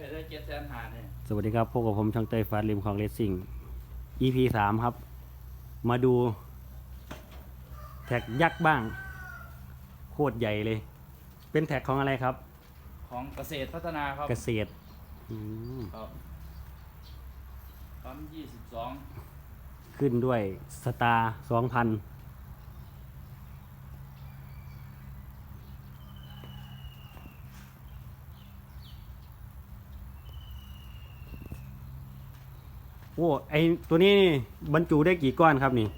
ได้เจ็ดแสนหาเนี่ยสวัสดีครับพบกับผมช่างเต้ยฟาดริมของเลสซิ่ง EP สามครับ มาดู แท็กยักษ์บ้าง โคตรใหญ่เลย เป็นแท็กของอะไรครับ ของเกษตรพัฒนาครับเกษตรอืมครับปั๊มยี่สิบสองขึ้นด้วยสตาร์สองพัน โอ้ไอตัวนี้นี่บรรจุได้กี่ก้อนครับนี่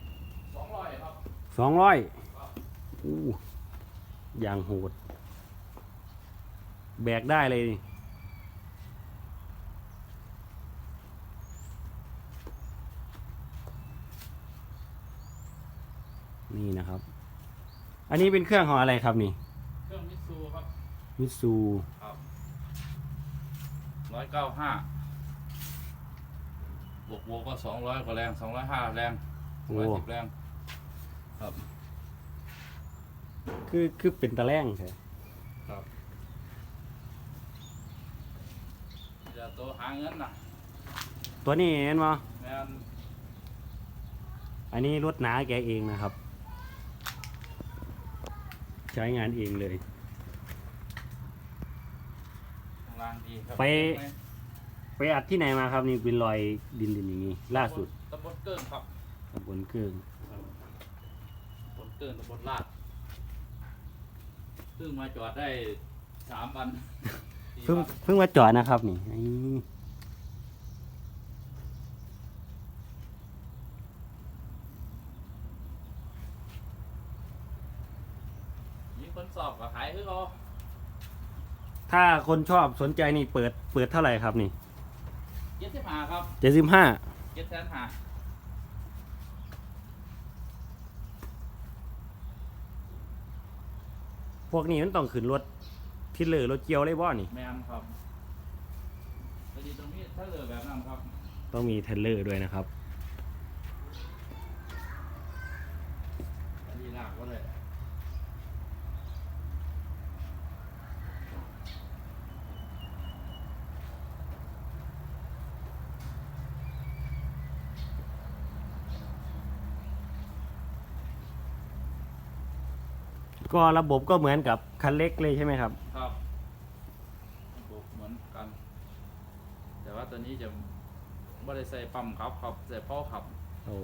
สองร้อยครับสองร้อยครับอู้อย่างโหด แบกได้เลยนี่นี่นะครับ อันนี้เป็นเครื่องของอะไรครับนี่ เครื่องมิตซูครับมิตซูครับร้อยเก้าห้า บวกบวกก็สองร้อยกว่าแรงสองร้อยห้าแรงสองร้อยสิบแรง ครับ คือคือเป็นตะแรงใช่ครับจะโตหาเงินนะตัวนี้เห็นไหมแม่นอันนี้รถหนาแกเองนะครับ ใช้งานเองเลย ข้างล่างดีครับ ไป ไปอัดที่ไหนมาครับนี่เป็นรอยดินดินอย่างนี้ล่าสุดตำบลเกิ้งครับตำบลเครื่องตำบลเกิ้งตำบลลาดเพิ่งมาจอดได้สามวันสี่เพิ่งวันเพิ่งมาจอดนะครับนี่ไอ้มีคนสอบกับขายคือเขาถ้าคนชอบสนใจนี่เปิดเปิดเท่าไหร่ครับนี่ เจ็ดสิบห้าครับเจ็ดสิบห้าเจ็ดแสนห้าพวกนี้มันต้องขึ้นรถที่เหลือรถเกียวเลยบ่นี่ แมนครับพอดีตรงนี้ถ้าเหลือแบบนั้นครับต้องมีเทรลเลอร์ด้วยนะครับ พอดีลากก็เลย ก็ระบบก็เหมือนกับคันเล็กเลยใช่ไหมครับ ครับระบบเหมือนกัน แต่ว่าตัวนี้จะไม่ได้ใส่ปั๊มครับครับใส่พ่อขับโอ้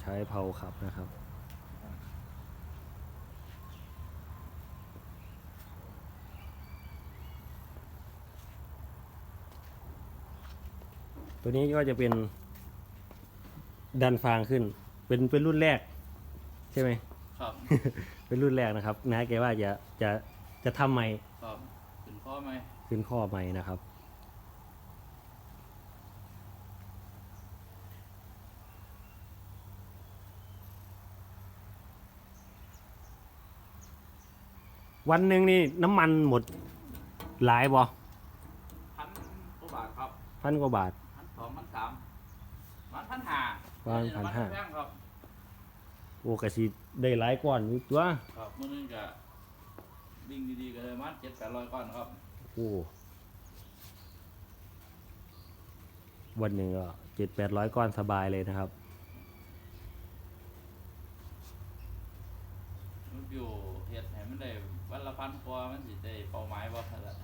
ใช้เพาขับนะครับ ตัวนี้ก็จะเป็น ดันฟางขึ้น เป็นเป็นรุ่นแรก ใช่ไหมครับ เป็นรุ่นแรกนะครับนะแกว่าจะจะจะทำใหม่ครับถึงข้อไหมขึ้นข้อใหม่นะครับ วันหนึ่งนี่น้ำมันหมดหลายบ่พันกว่าบาทครับพันกว่าบาท พันสองพันสามมันพันห้าประมาณพันห้า แพงครับ โอ้กะสิได้หลายก้อนอยู่ตัวครับมื่อนึงก็วิ่งดีๆก็เลยมันเจ็ดแปดร้อยก้อนครับโอ้วันหนึ่งก็เจ็ดแปดร้อยก้อนสบายเลยนะครับ มันอยู่เฮ็ดให้มันได้วันละพันกว่ามันสิได้เป้าหมายบ่ทันละ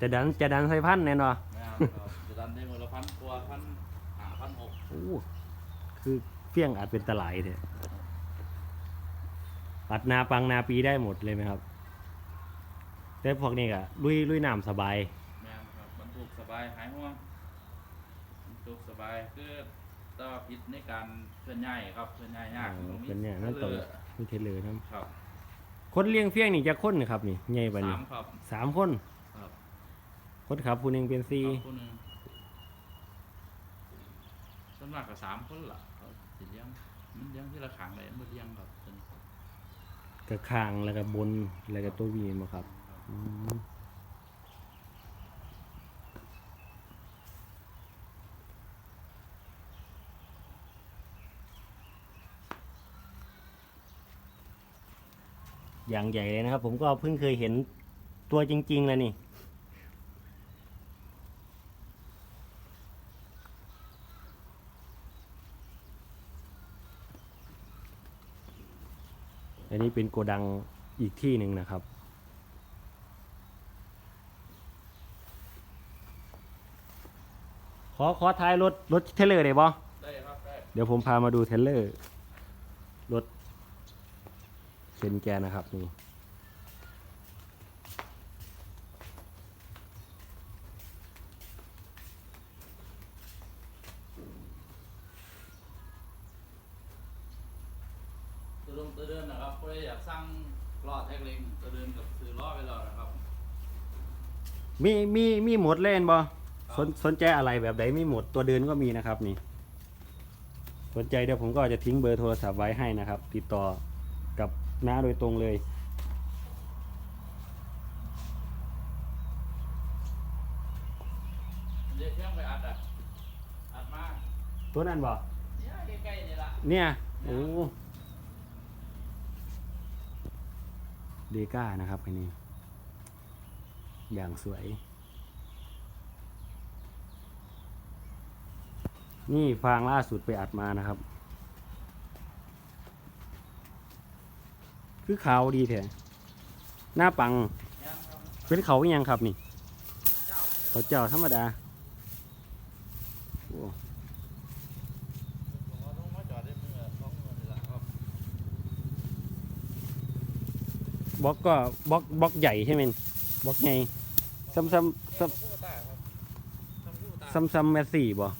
จะดันจะดันใส่พันแน่นอนแม่นครับจะดันได้มื้อละพันกว่าพันห้าพันหกโอ้คือ เฟี้ยงอาจเป็นตะไหลเนี่ยปัดนาปังนาปีได้หมดเลยไหมครับ แต่พวกนี้ก็ลุยลุยน้ำสบายแม่นครับบรรทุกสบายหายห่วงบรรทุกสบายคือแต้องผิดในการเคลื่อนย้ายครับเคลื่อนย้ายยากอ๋อตรงเป็นเนี่ยนั่นตรงเลือมีเทเลอร์นะครับคนเลี้ยงเฟี้ยงนี่จะค้นครับนี่ใหญ่ปะนี่สามครับสามคนครับคนขับผู้หนึ่งเป็นสี่ครับคนหนึงส่วนมากก็สามคนล่ะเขา สิเลี้ยงมันเลี้ยงที่ละขางเลยมันเลี้ยงครับตัวนี้กระคางแล้วก็บนแล้วก็ตัววีมาครับอืมอย่างใหญ่เลยนะครับ ผมก็เพิ่งเคยเห็นตัวจริงๆแล้วนี่ อันนี้เป็นโกดังอีกที่หนึ่งนะครับ ขอขอท้ายรถรถเทรลเลอร์ได้บ่ได้ครับได้เดี๋ยวผมพามาดูเทรลเลอร์รถเข็นแกนะครับนี่ ตัวลงตัวเดินนะครับก็เลยอยากสร้างล้อแท็กลิงตัวเดินกับซื้อล้อไปแล้วนะครับ มีมีมีหมดเล่นบ่ครับสนสนใจอะไรแบบไหนมีหมดตัวเดินก็มีนะครับนี่ สนใจเดี๋ยวผมก็จะทิ้งเบอร์โทรศัพท์ไว้ให้นะครับ ติดต่อกับน้าโดยตรงเลยเดี๋ยวเชื่อมไปอัดอะอัดมาตัวนั้นบ่เนี่ยใกล้ๆนี่ละเนี่ยโอ้ เดก้านะครับอันนี้ อย่างสวย นี่ฟางล่าสุดไปอัดมานะครับ คือขาวดีแท้หน้าปัง เป็นเขาอีหยังครับนี่เจ้าเขาเจ้าธรรมดาโอ้ ผมเอาลงมาจอดได้มือสองมือนี่ละครับ บล็อกก็บล็อกบล็อกใหญ่ใช่ไหมบล็อกใหญ่ซ้ำซ้ำซ้ำซ้ำซ้ำแมสซี่บ่ว่า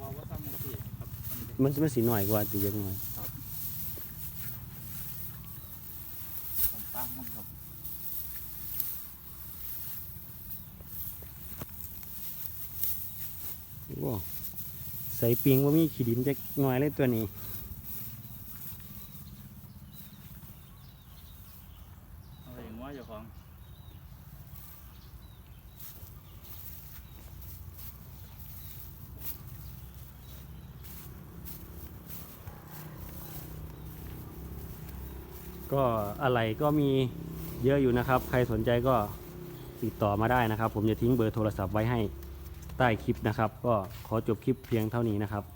ว่าว่าทำยังไงครับมันมันสีหน่อยกว่าตีเยอะหน่อยผมตั้งมันครับโอ้ใส่ปิงว่ามีขีดินจะหน่อยเลยตัวนี้ เอาเองว่า เจ้าของก็อะไรก็มีเยอะอยู่นะครับ ใครสนใจก็ติดต่อมาได้นะครับ ผมจะทิ้งเบอร์โทรศัพท์ไว้ให้ใต้คลิปนะครับ ก็ขอจบคลิปเพียงเท่านี้นะครับ